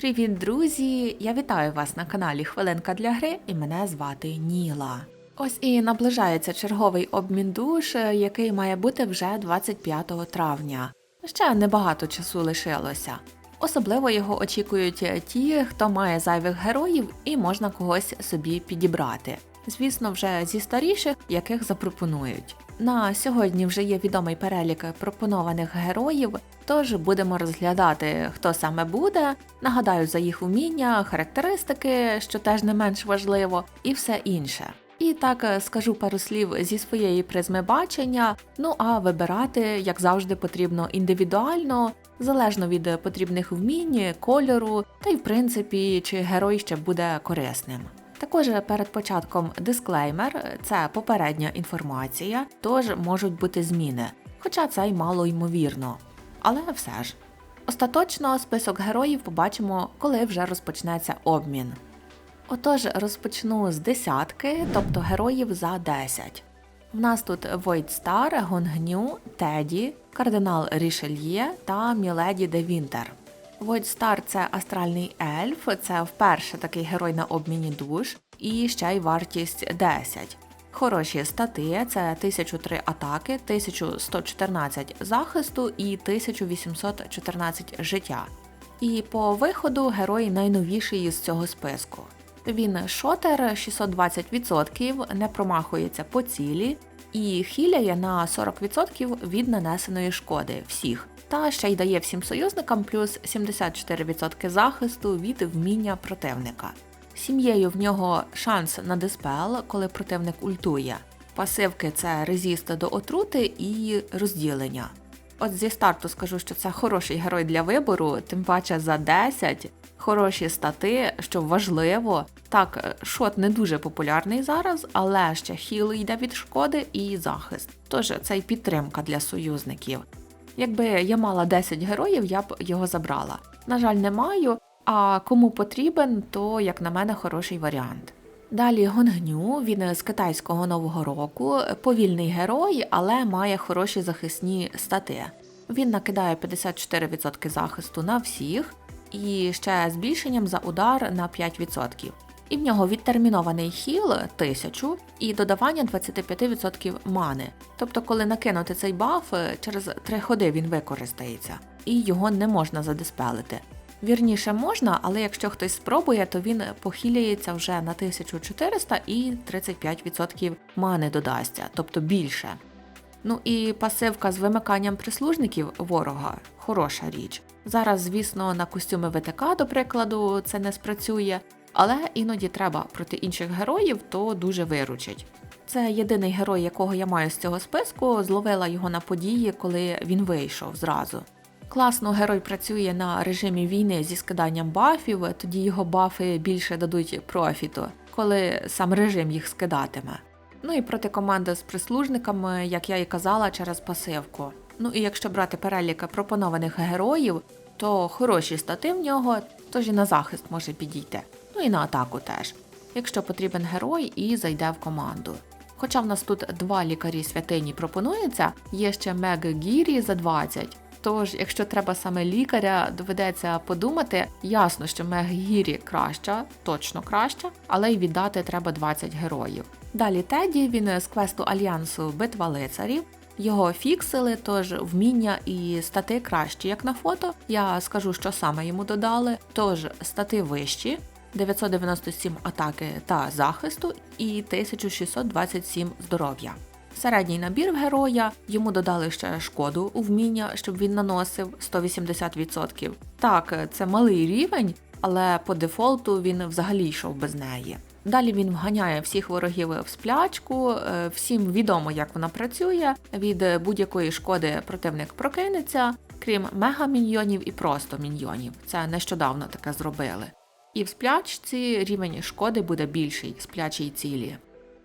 Привіт, друзі! Я вітаю вас на каналі Хвилинка для гри і мене звати Ніла. Ось і наближається черговий обмін душ, е, який має бути вже 25 травня. Ще небагато часу лишилося. Особливо його очікують е, ті, хто має зайвих героїв і можна когось собі підібрати. Звісно, вже зі старіших, яких запропонують. На сьогодні вже є відомий перелік пропонованих героїв, тож будемо розглядати, хто саме буде. Нагадаю за їх уміння, характеристики, що теж не менш важливо, і все інше. І так е, скажу пару слів зі своєї призми бачення. Ну а вибирати, як завжди, потрібно індивідуально, залежно від потрібних вмінь, кольору, та й в принципі, чи герой ще буде корисним. Також перед початком дисклеймер це попередня інформація, тож можуть бути зміни, хоча це й мало ймовірно. Але все ж. Остаточно список героїв побачимо, коли вже розпочнеться обмін. Отож, розпочну з десятки, тобто героїв за 10. В нас тут Войт Стар, Гонгню, Теді, кардинал Рішельє та Міледі де Вінтер. Войт Стар це астральний ельф, це вперше такий герой на обміні душ, і ще й вартість 10. Хороші стати це 1003 атаки, 1114 захисту і 1814 життя. І по виходу герой найновіший з цього списку. Він шотер 620%, не промахується по цілі і хіляє на 40% від нанесеної шкоди всіх. Та ще й дає всім союзникам плюс 74% захисту від вміння противника. Сім'єю в нього шанс на диспел, коли противник ультує. Пасивки це резіст до отрути і розділення. От зі старту скажу, що це хороший герой для вибору, тим паче за 10, хороші стати, що важливо. Так, шот не дуже популярний зараз, але ще хіл йде від шкоди і захист. Тож це й підтримка для союзників. Якби я мала 10 героїв, я б його забрала. На жаль, не маю, а кому потрібен, то, як на мене, хороший варіант. Далі Гонгню, він з китайського нового року, повільний герой, але має хороші захисні стати. Він накидає 54% захисту на всіх і ще збільшенням за удар на 5%. І в нього відтермінований хіл 1000 і додавання 25% мани. Тобто, коли накинути цей баф, через 3 ходи він використається, і його не можна задиспелити. Вірніше можна, але якщо хтось спробує, то він похиляється вже на 1400 і 35% мани додасться, тобто більше. Ну і пасивка з вимиканням прислужників ворога хороша річ. Зараз, звісно, на костюми ВТК, до прикладу, це не спрацює, але іноді треба проти інших героїв, то дуже виручить. Це єдиний герой, якого я маю з цього списку, зловила його на події, коли він вийшов зразу. Класно герой працює на режимі війни зі скиданням бафів, тоді його бафи більше дадуть профіту, коли сам режим їх скидатиме. Ну і проти команди з прислужниками, як я і казала, через пасивку. Ну і якщо брати перелік пропонованих героїв, то хороші стати в нього, тож і на захист може підійти. Ну і на атаку теж, якщо потрібен герой і зайде в команду. Хоча в нас тут два лікарі святині пропонується, є ще Мег Гірі за 20. Тож, якщо треба саме лікаря, доведеться подумати. Ясно, що Мег Гірі краща, точно краща, але й віддати треба 20 героїв. Далі Теді він з квесту альянсу Битва лицарів. Його фіксили, тож вміння і стати кращі, як на фото. Я скажу, що саме йому додали. Тож стати вищі, 997 атаки та захисту і 1627 здоров'я. Середній набір героя йому додали ще шкоду у вміння, щоб він наносив 180%. Так, це малий рівень, але по дефолту він взагалі йшов без неї. Далі він вганяє всіх ворогів в сплячку, е, всім відомо, як вона працює. Від будь-якої шкоди противник прокинеться, крім мега-міньйонів і просто міньйонів. Це нещодавно таке зробили. І в сплячці рівень шкоди буде більший сплячій цілі.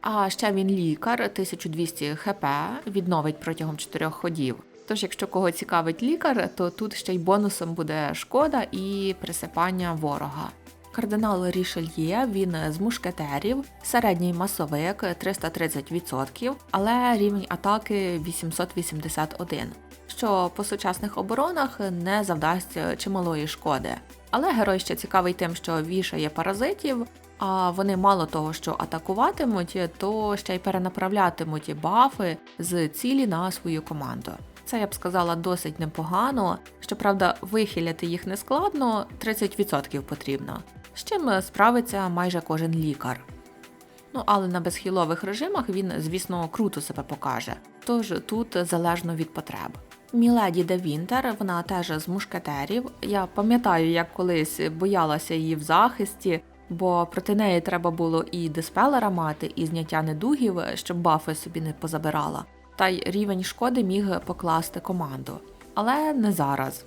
А ще він лікар 1200 хп, відновить протягом 4 ходів. Тож, якщо кого цікавить лікар, то тут ще й бонусом буде шкода і присипання ворога. Кардинал Рішельє, він з мушкетерів, середній масовик 330%, але рівень атаки 881, що по сучасних оборонах не завдасть чималої шкоди. Але герой ще цікавий тим, що вішає паразитів, а вони мало того, що атакуватимуть, то ще й перенаправлятимуть бафи з цілі на свою команду. Це я б сказала досить непогано. Щоправда, вихиляти їх не складно, 30% потрібно, з чим справиться майже кожен лікар. Ну, але на безхілових режимах він, звісно, круто себе покаже, тож тут залежно від потреб. Міледі де Вінтер, вона теж з мушкетерів. Я пам'ятаю, як колись боялася її в захисті, бо проти неї треба було і диспелера мати, і зняття недугів, щоб бафи собі не позабирала. Та й рівень шкоди міг покласти команду. Але не зараз.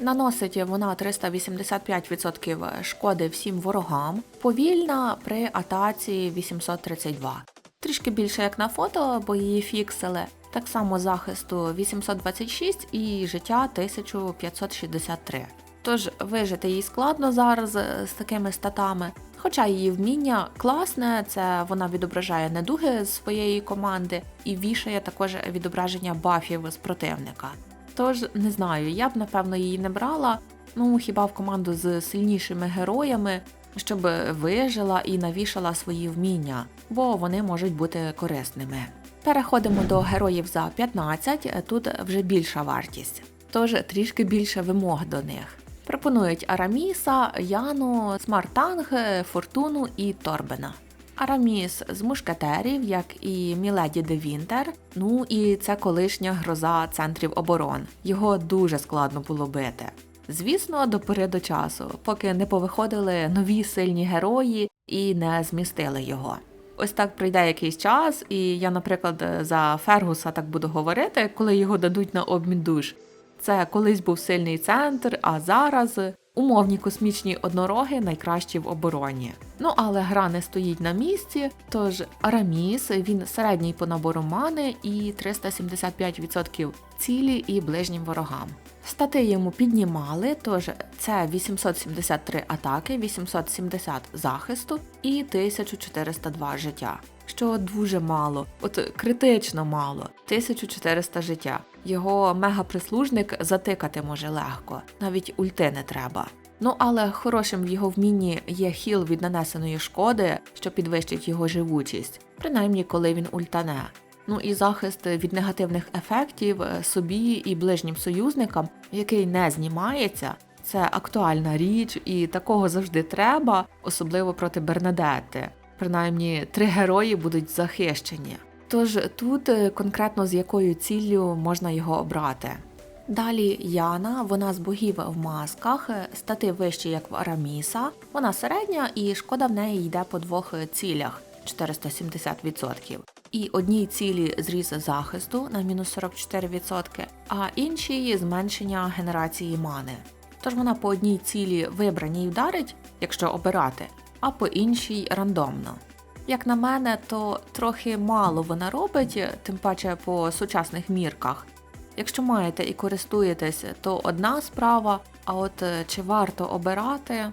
Наносить вона 385% шкоди всім ворогам, повільна при атаці 832. Трішки більше як на фото, бо її фіксили. Так само захисту 826 і життя 1563. Тож вижити їй складно зараз з такими статами. Хоча її вміння класне, це вона відображає недуги з своєї команди і вішає також відображення бафів з противника. Тож не знаю, я б напевно її не брала. Ну хіба в команду з сильнішими героями, щоб вижила і навішала свої вміння, бо вони можуть бути корисними. Переходимо до героїв за 15, тут вже більша вартість, тож трішки більше вимог до них. Пропонують Араміса, Яну, Смартанг, Фортуну і Торбена. Араміс з мушкетерів, як і Міледі де Вінтер. Ну і це колишня гроза центрів оборон. Його дуже складно було бити. Звісно, до пори до часу, поки не повиходили нові сильні герої і не змістили його. Ось так прийде якийсь час, і я, наприклад, за Фергуса так буду говорити, коли його дадуть на обмін душ. Це колись був сильний центр, а зараз умовні космічні однороги найкращі в обороні. Ну але гра не стоїть на місці, тож Араміс він середній по набору мани і 375% цілі і ближнім ворогам. Стати йому піднімали, тож це 873 атаки, 870 захисту і 1402 життя. Що дуже мало, от критично мало, 1400 життя. Його мегаприслужник затикати може легко, навіть ульти не треба. Ну але хорошим в його вмінні є хіл від нанесеної шкоди, що підвищить його живучість, принаймні коли він ультане. Ну і захист від негативних ефектів собі і ближнім союзникам, який не знімається. Це актуальна річ, і такого завжди треба, особливо проти Бернадетти. Принаймні, три герої будуть захищені. Тож тут конкретно з якою ціллю можна його обрати. Далі Яна, вона з богів в масках, стати вище, як в Араміса. Вона середня і шкода в неї йде по двох цілях 470%. І одній цілі зріз захисту на мінус 44%, а іншій зменшення генерації мани. Тож вона по одній цілі вибраній вдарить, якщо обирати, а по іншій рандомно. Як на мене, то трохи мало вона робить, тим паче по сучасних мірках. Якщо маєте і користуєтесь, то одна справа, а от е, чи варто обирати?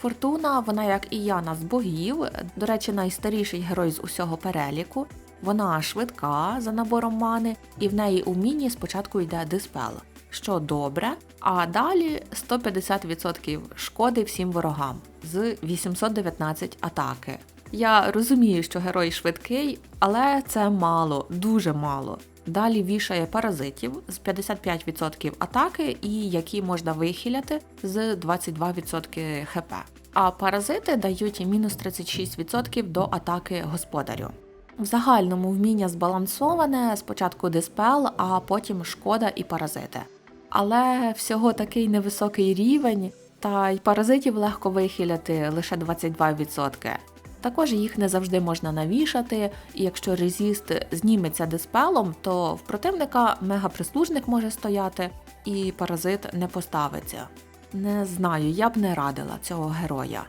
Фортуна, вона, як і Яна з богів, до речі, найстаріший герой з усього переліку. Вона швидка за набором мани, і в неї у міні спочатку йде диспел, що добре, а далі 150% шкоди всім ворогам з 819 атаки. Я розумію, що герой швидкий, але це мало, дуже мало. Далі вішає паразитів з 55% атаки, і які можна вихиляти з 22% хп. А паразити дають мінус 36% до атаки господарю. В загальному вміння збалансоване спочатку диспел, а потім шкода і паразити. Але всього такий невисокий рівень, та й паразитів легко вихиляти лише 22%. Також їх не завжди можна навішати, і якщо резіст зніметься диспелом, то в противника мегаприслужник може стояти і паразит не поставиться. Не знаю, я б не радила цього героя.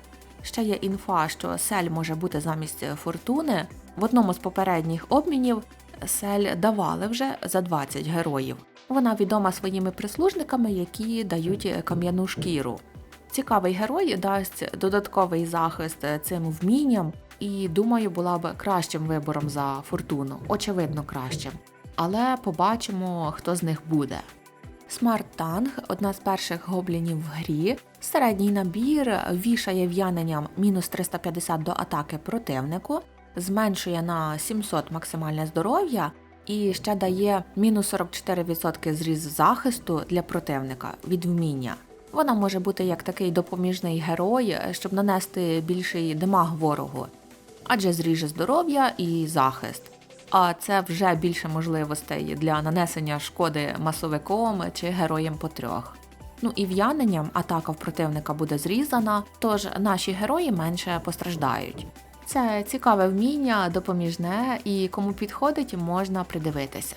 Ще є інфа, що сель може бути замість фортуни. В одному з попередніх обмінів сель давали вже за 20 героїв. Вона відома своїми прислужниками, які дають кам'яну шкіру. Цікавий герой дасть додатковий захист цим вмінням, і думаю, була б кращим вибором за фортуну, очевидно, кращим. Але побачимо, хто з них буде. Смарт Танг одна з перших гоблінів в грі. Середній набір вішає в'яненням мінус 350 до атаки противнику, зменшує на 700 максимальне здоров'я і ще дає мінус 44% зріз захисту для противника від вміння. Вона може бути як такий допоміжний герой, щоб нанести більший демаг ворогу, адже зріже здоров'я і захист. А це вже більше можливостей для нанесення шкоди масовиком чи героям по трьох. Ну і в'яненням атака в противника буде зрізана, тож наші герої менше постраждають. Це цікаве вміння, допоміжне і кому підходить, можна придивитися.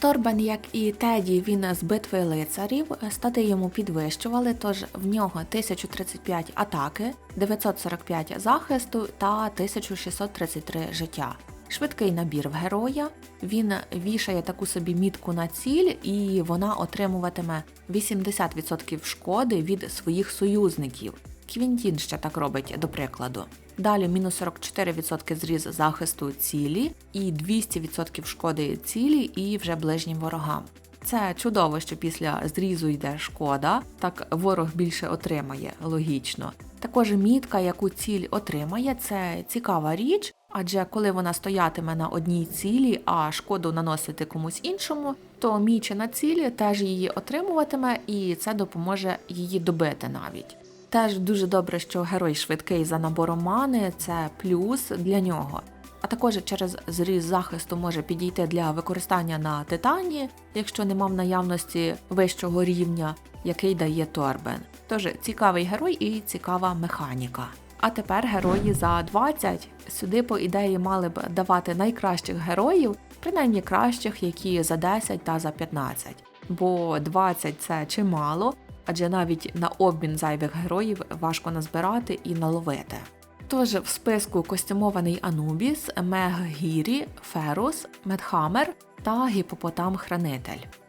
Торбен, як і Теді, він з битви лицарів, стати йому підвищували, тож в нього 1035 атаки, 945 захисту та 1633 життя. Швидкий набір в героя. Він вішає таку собі мітку на ціль, і вона отримуватиме 80% шкоди від своїх союзників. Квінтін ще так робить, до прикладу. Далі мінус 44% зріз захисту цілі і 200% шкоди цілі і вже ближнім ворогам. Це чудово, що після зрізу йде шкода, так ворог більше отримає, логічно. Також мітка, яку ціль отримає, це цікава річ, адже коли вона стоятиме на одній цілі, а шкоду наносити комусь іншому, то мічена цілі теж її отримуватиме, і це допоможе її добити навіть. Теж дуже добре, що герой швидкий за набором мани це плюс для нього. А також через зріз захисту може підійти для використання на титані, якщо нема в наявності вищого рівня, який дає Торбен. Тож цікавий герой і цікава механіка. А тепер герої за 20. Сюди, по ідеї, мали б давати найкращих героїв, принаймні кращих, які за 10 та за 15. Бо 20 це чимало, адже навіть на обмін зайвих героїв важко назбирати і наловити. Тож в списку костюмований Анубіс, Мег Гірі, Ферус, Медхаммер та Гіпопотам-хранитель.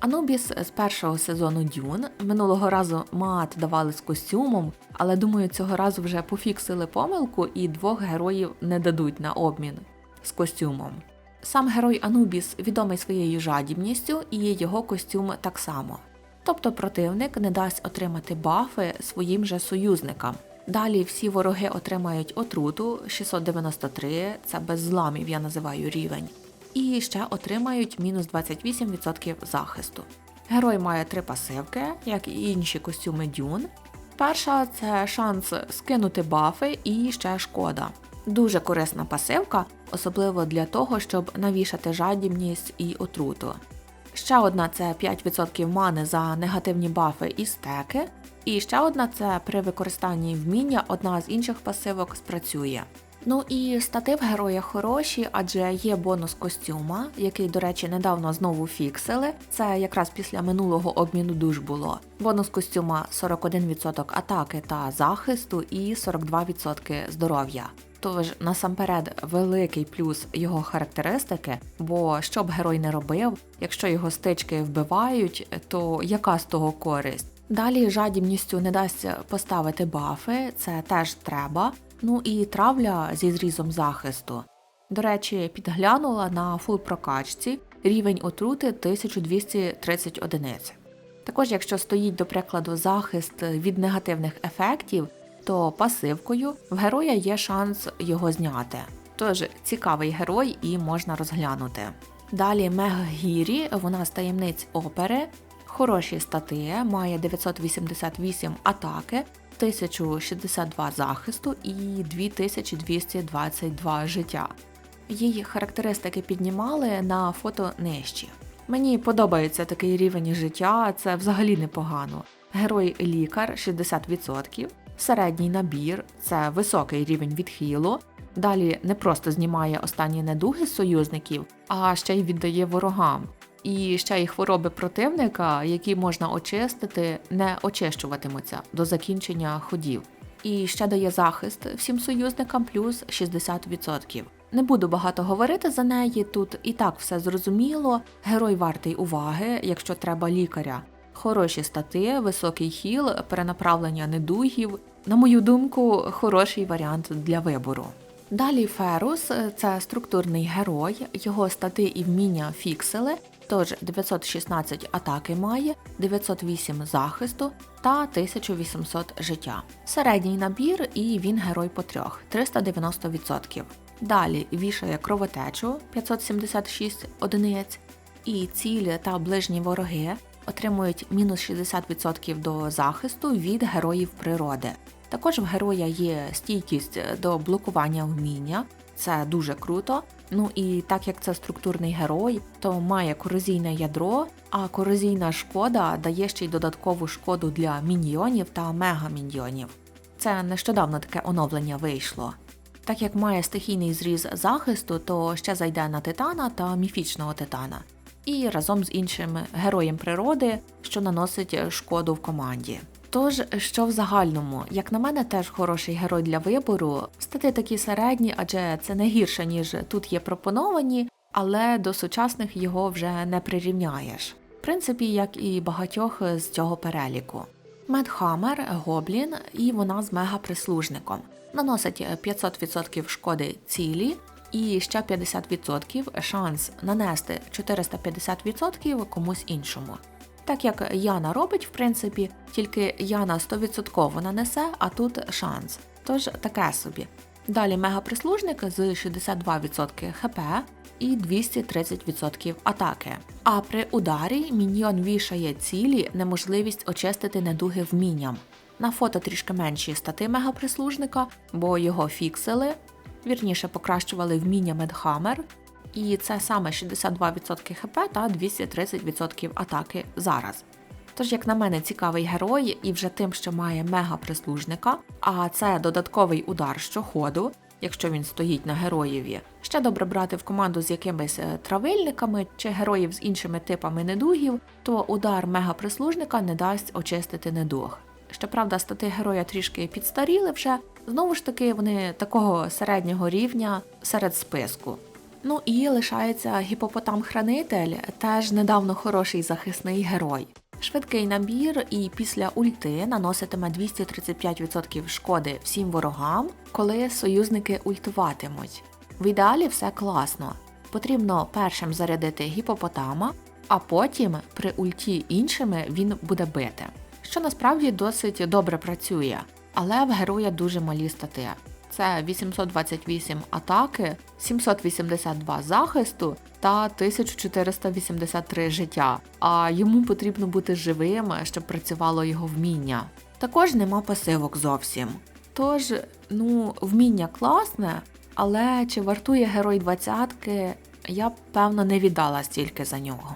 Анубіс з першого сезону Дюн минулого разу мат давали з костюмом, але думаю, цього разу вже пофіксили помилку і двох героїв не дадуть на обмін з костюмом. Сам герой Анубіс відомий своєю жадібністю, і його костюм так само. Тобто противник не дасть отримати бафи своїм же союзникам. Далі всі вороги отримають отруту 693, це без зламів я називаю рівень, і ще отримають мінус 28% захисту. Герой має три пасивки, як і інші костюми Дюн. Перша це шанс скинути бафи і ще шкода. Дуже корисна пасивка, особливо для того, щоб навішати жадібність і отруту. Ще одна це 5% мани за негативні бафи і стеки. І ще одна це при використанні вміння одна з інших пасивок спрацює. Ну і статив героя хороші, адже є бонус костюма, який, до речі, недавно знову фіксили. Це якраз після минулого обміну душ було. Бонус костюма 41% атаки та захисту і 42% здоров'я. Тож насамперед великий плюс його характеристики, бо що б герой не робив, якщо його стички вбивають, то яка з того користь? Далі жадібністю не дасть поставити бафи, це теж треба. Ну і травля зі зрізом захисту. До речі, підглянула на фул прокачці рівень отрути 1230 одиниць. Також, якщо стоїть, до прикладу, захист від негативних ефектів, то пасивкою в героя є шанс його зняти. Тож цікавий герой і можна розглянути. Далі Мег Гірі, вона з таємниць опери, хороші стати, має 988 атаки, 1062 захисту і 2222 життя. Її характеристики піднімали на фото нижчі. Мені подобається такий рівень життя, це взагалі непогано. Герой лікар 60%, середній набір це високий рівень відхилу. Далі не просто знімає останні недуги союзників, а ще й віддає ворогам. І ще й хвороби противника, які можна очистити, не очищуватимуться до закінчення ходів. І ще дає захист всім союзникам плюс 60%. Не буду багато говорити за неї, тут і так все зрозуміло. Герой вартий уваги, якщо треба лікаря. Хороші стати, високий хіл, перенаправлення недугів. На мою думку, хороший варіант для вибору. Далі Ферус це структурний герой, його стати і вміння фіксили. Тож 916 атаки має, 908 захисту та 1800 життя. Середній набір і він герой по трьох 390%. Далі вішає кровотечу 576 одиниць, і цілі та ближні вороги отримують мінус 60% до захисту від героїв природи. Також в героя є стійкість до блокування вміння, це дуже круто. Ну і так як це структурний герой, то має корозійне ядро, а корозійна шкода дає ще й додаткову шкоду для міньйонів та мегаміньйонів. Це нещодавно таке оновлення вийшло. Так як має стихійний зріз захисту, то ще зайде на титана та міфічного титана, і разом з іншим героєм природи, що наносить шкоду в команді. Тож, що в загальному, як на мене, теж хороший герой для вибору. Стати такі середні, адже це не гірше, ніж тут є пропоновані, але до сучасних його вже не прирівняєш. В принципі, як і багатьох з цього переліку. Медхаммер, Гоблін і вона з мегаприслужником. Наносить 500% шкоди цілі і ще 50% шанс нанести 450% комусь іншому. Так як Яна робить, в принципі, тільки Яна 100% нанесе, а тут шанс. Тож таке собі. Далі мегаприслужник з 62% хп і 230% атаки. А при ударі міньйон вішає цілі неможливість очистити недуги вмінням. На фото трішки менші стати мегаприслужника, бо його фіксили, вірніше покращували вміння Медхаммер, і це саме 62% хп та 230% атаки зараз. Тож, як на мене, цікавий герой, і вже тим, що має мега-прислужника, а це додатковий удар щоходу, якщо він стоїть на героєві. Ще добре брати в команду з якимись е, травильниками чи героїв з іншими типами недугів, то удар мега-прислужника не дасть очистити недуг. Щоправда, стати героя трішки підстаріли вже, знову ж таки, вони такого середнього рівня серед списку. Ну і лишається гіпопотам-хранитель, теж недавно хороший захисний герой. Швидкий набір і після ульти наноситиме 235% шкоди всім ворогам, коли союзники ультуватимуть. В ідеалі все класно. Потрібно першим зарядити гіпопотама, а потім при ульті іншими він буде бити. Що насправді досить добре працює, але в героя дуже малі стати це 828 атаки, 782 захисту та 1483 життя. А йому потрібно бути живим, щоб працювало його вміння. Також нема пасивок зовсім. Тож, ну, вміння класне, але чи вартує герой двадцятки, я б певно не віддала стільки за нього.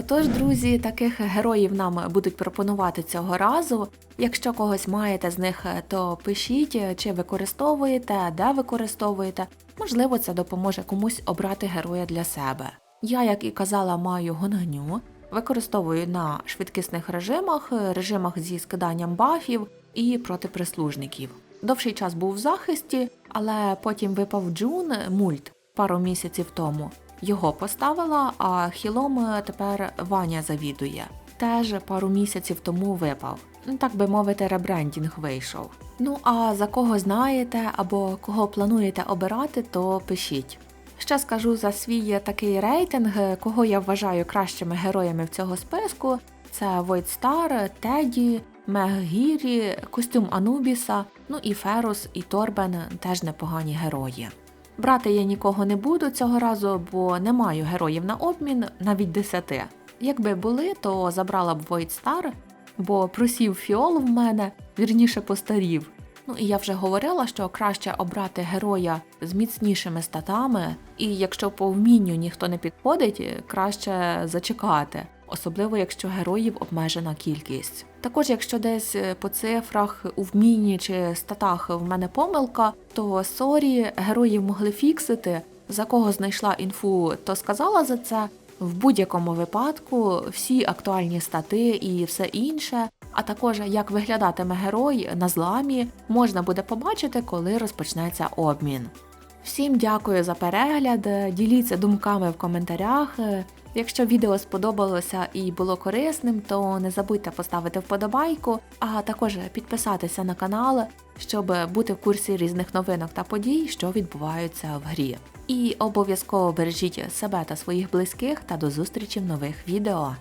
Отож, друзі, таких героїв нам будуть пропонувати цього разу. Якщо когось маєте з них, то пишіть, чи використовуєте, де використовуєте. Можливо, це допоможе комусь обрати героя для себе. Я, як і казала, маю гонганю, використовую на швидкісних режимах, режимах зі скиданням бафів і проти прислужників. Довший час був в захисті, але потім випав Джун мульт пару місяців тому. Його поставила, а хілом тепер Ваня завідує. Теж пару місяців тому випав. Ну, так би мовити, ребрендінг вийшов. Ну а за кого знаєте або кого плануєте обирати, то пишіть. Ще скажу за свій такий рейтинг, кого я вважаю кращими героями в цього списку. Це Star, Теді, Мег Гірі, костюм Анубіса, ну і Ферус, і Торбен теж непогані герої. Брати я нікого не буду цього разу, бо не маю героїв на обмін навіть десяти. Якби були, то забрала б Void Star, бо просів фіол в мене, вірніше постарів. Ну і я вже говорила, що краще обрати героя з міцнішими статами, і якщо по вмінню ніхто не підходить, краще зачекати особливо якщо героїв обмежена кількість. Також, якщо десь е, по цифрах у вмінні чи статах в мене помилка, то сорі, героїв могли фіксити. За кого знайшла інфу, то сказала за це. В будь-якому випадку всі актуальні стати і все інше, а також як виглядатиме герой на зламі, можна буде побачити, коли розпочнеться обмін. Всім дякую за перегляд, діліться думками в коментарях. Якщо відео сподобалося і було корисним, то не забудьте поставити вподобайку, а також підписатися на канал, щоб бути в курсі різних новинок та подій, що відбуваються в грі. І обов'язково бережіть себе та своїх близьких та до зустрічі в нових відео.